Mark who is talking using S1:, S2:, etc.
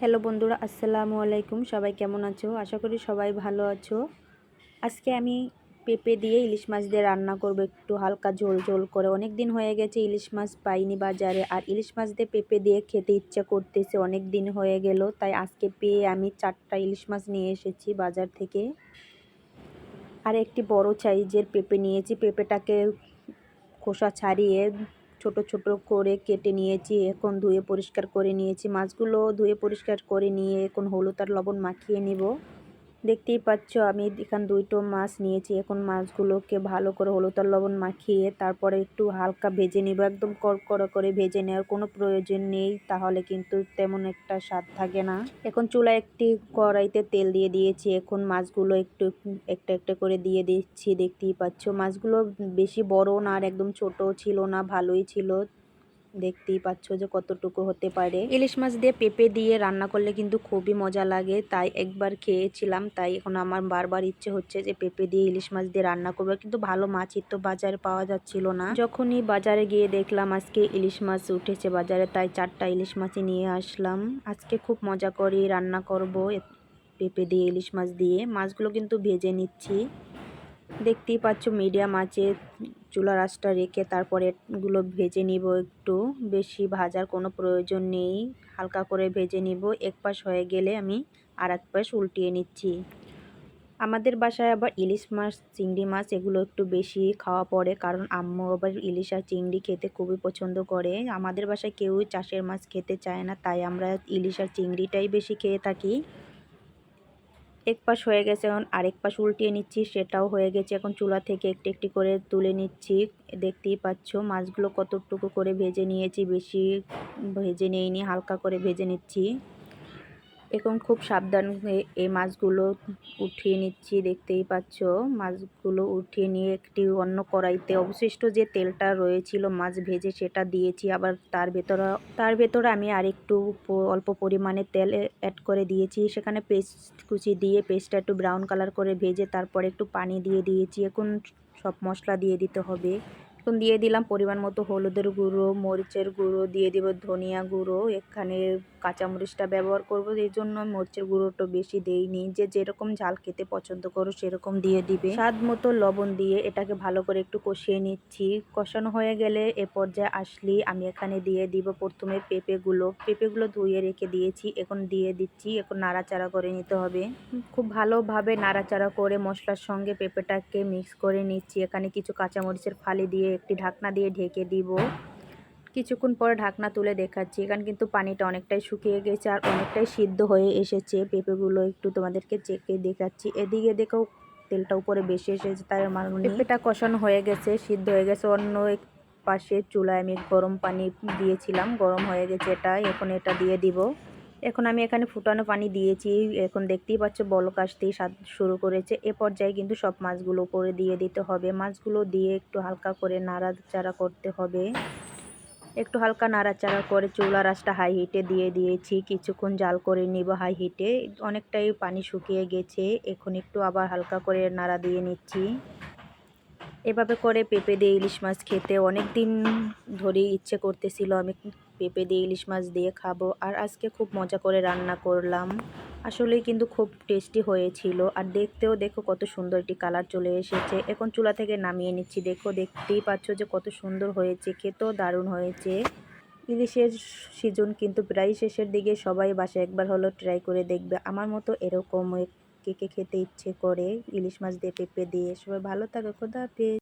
S1: Hello বন্ধুরা, আসসালামু আলাইকুম। সবাই কেমন আছো? আশা করি সবাই ভালো আছো। আজকে আমি পেঁপে দিয়ে ইলিশ মাছ দিয়ে রান্না করব একটু হালকা ঝোল ঝোল করে। অনেক দিন হয়ে গেছে ইলিশ মাছ পাইনি বাজারে, আর ইলিশ মাছ দিয়ে পেঁপে দিয়ে খেতে ইচ্ছা করতেছে অনেক দিন হয়ে গেল। তাই আজকে পেয়ে আমি চারটা ইলিশ মাছ নিয়ে এসেছি বাজার থেকে। আর একটি বড় সাইজের পেঁপে নিয়েছি। পেঁপেটাকে খোসা ছাড়িয়ে ছোট ছোট করে কেটে নিয়েছি, এখন ধুয়ে পরিষ্কার করে নিয়েছি। মাছগুলো ধুয়ে পরিষ্কার করে নিয়ে এখন হলুদ আর লবণ মাখিয়ে নিব। দেখতেই পাচ্ছ, আমি এখানে দুইটো মাছ নিয়েছি। এখন মাছগুলোকে ভালো করে হলুদ আর লবণ মাখিয়ে তারপরে একটু হালকা ভেজে নিব। একদম কড়কড়া করে ভেজে নেওয়ার কোনো প্রয়োজন নেই, তাহলে কিন্তু তেমন একটা স্বাদ থাকে না। এখন চুলায় একটি কড়াইতে তেল দিয়ে দিয়েছি। এখন মাছগুলো একটু একটা একটা করে দিয়ে দিচ্ছি। দেখতেই পাচ্ছ, মাছগুলো বেশি বড় না আর একদম ছোট ছিল না, ভালোই ছিল। দেখতেই পাচ্ছ যে কতটুকু হতে পারে। ইলিশ মাছ দিয়ে পেঁপে দিয়ে রান্না করলে কিন্তু খুবই মজা লাগে। তাই একবার খেয়েছিলাম, তাই এখন আমার বারবার ইচ্ছে হচ্ছে যে পেঁপে দিয়ে ইলিশ মাছ দিয়ে রান্না করব। কিন্তু ভালো মাছই তো বাজারে পাওয়া যাচ্ছিল না। যখনই বাজারে গিয়ে দেখলাম আজকে ইলিশ মাছ উঠেছে বাজারে, তাই চারটা ইলিশ মাছই নিয়ে আসলাম। আজকে খুব মজা করে রান্না করব পেঁপে দিয়ে ইলিশ মাছ দিয়ে। মাছগুলো কিন্তু ভেজে নিচ্ছি। দেখতেই পাচ্ছ, মিডিয়াম আছে, চুলা রাসটা রেখে তারপরে এগুলো ভেজে নিব একটু। বেশি ভাজার কোনো প্রয়োজন নেই, হালকা করে ভেজে নিব। এক পাশ হয়ে গেলে আমি আর এক পাশ উল্টিয়ে নিচ্ছি। আমাদের বাসায় আবার ইলিশ মাছ, চিংড়ি মাছ এগুলো একটু বেশি খাওয়া পড়ে, কারণ আম্মু আবার ইলিশ আর চিংড়ি খেতে খুবই পছন্দ করে। আমাদের বাসায় কেউই চাষের মাছ খেতে চায় না, তাই আমরা ইলিশ আর চিংড়িটাই বেশি খেয়ে থাকি। এক পাশ হয়ে গেছে, এখন আরেক পাশ উল্টিয়ে নিচ্ছি, সেটাও হয়ে গেছে। এখন চুলা থেকে একটি একটি করে তুলে নিচ্ছি, দেখতেই পাচ্ছ। মাছগুলো কতটুকু করে ভেজে নিয়েছি, বেশি ভেজে নিইনি, হালকা করে ভেজে নিচ্ছি। এখন খুব সাবধান এই মাছগুলো উঠিয়ে নিচ্ছি, দেখতেই পাচ্ছ। মাছগুলো উঠিয়ে নিয়ে একটি অন্য কড়াইতে অবশিষ্ট যে তেলটা রয়েছিল মাছ ভেজে সেটা দিয়েছি। আবার তার ভেতরে তার ভেতরে আমি আরেকটু অল্প পরিমাণে তেল অ্যাড করে দিয়েছি। সেখানে পেস্ট কুচি দিয়ে পেস্টটা একটু ব্রাউন কালার করে ভেজে তারপরে একটু পানি দিয়ে দিয়েছি। এখন সব মশলা দিয়ে দিতে হবে। এখন দিয়ে দিলাম পরিমাণ মতো হলুদের গুঁড়ো, মরিচের গুঁড়ো, দিয়ে দিব ধনিয়া গুঁড়ো। এখানে কাঁচামরিচটা ব্যবহার করব, এই জন্য মরিচের গুঁড়োটা বেশি দেইনি। যে যেরকম ঝাল খেতে পছন্দ করো, সেরকম দিয়ে দিবে। স্বাদ মতো লবণ দিয়ে এটাকে ভালো করে একটু কষিয়ে নিচ্ছি। কষানো হয়ে গেলে এ পর্যায়ে আসলি, আমি এখানে দিয়ে দিব প্রথমে পেঁপেগুলো। পেঁপেগুলো ধুয়ে রেখে দিয়েছি, এখন দিয়ে দিচ্ছি, এখন নাড়াচাড়া করে নিতে হবে। খুব ভালোভাবে নাড়াচাড়া করে মশলার সঙ্গে পেঁপেটাকে মিক্স করে নিচ্ছি। এখানে কিছু কাঁচামরিচের ফালি দিয়ে একটি ঢাকনা দিয়ে ঢেকে দিব। কিছুক্ষণ পরে ঢাকনা তুলে দেখাচ্ছি। এখানে কিন্তু পানিটা অনেকটাই শুকিয়ে গেছে আর অনেকটাই সিদ্ধ হয়ে এসেছে। পেঁপেগুলো একটু তোমাদেরকে চেকে দেখাচ্ছি। এদিকে দেখেও তেলটা উপরে বেশি এসেছে, তাই আমার পেঁপেটা কষানো হয়ে গেছে, সিদ্ধ হয়ে গেছে। অন্য এক পাশে চুলায় আমি গরম পানি দিয়েছিলাম, গরম হয়ে গেছে এটা। এখন এটা দিয়ে দিব। এখন আমি এখানে ফুটানো পানি দিয়েছি, এখন দেখতেই পাচ্ছ বলক আসতেই স্বাদ শুরু করেছে। এ পর্যায়ে কিন্তু সব মাছগুলো উপরে দিয়ে দিতে হবে। মাছগুলো দিয়ে একটু হালকা করে নাড়াচাড়া করতে হবে। একটু হালকা নাড়াচাড়া করে চুলা রাসটা হাই হিটে দিয়ে দিয়েছি। কিছুক্ষণ জাল করে নিব হাই হিটে অনেকটাই পানি শুকিয়ে গেছে। এখন একটু আবার হালকা করে নাড়া দিয়ে নিচ্ছি। এভাবে করে পেঁপে দিয়ে ইলিশ মাছ খেতে অনেক দিন ধরে ইচ্ছে করতেছিল আমি পেঁপে দিয়ে, ইলিশ মাছ দিয়ে খাব। আর আজকে খুব মজা করে রান্না করলাম। আসলে কিন্তু খুব টেস্টি হয়েছিল। আর দেখতেও দেখো কত সুন্দর একটি কালার চলে এসেছে। এখন চুলা থেকে নামিয়ে নিচ্ছি। দেখো, দেখতেই পাচ্ছ যে কত সুন্দর হয়েছে। খেতেও দারুণ হয়েছে। ইলিশের সিজন কিন্তু প্রায় শেষের দিকে। সবাই বাসায় একবার হলো ট্রাই করে দেখবে। আমার মতো এরকম কে কে খেতে ইচ্ছে করে ইলিশ মাছ দিয়ে, পেঁপে দিয়ে। সবাই ভালো থাকে, খোদা হাফেজ।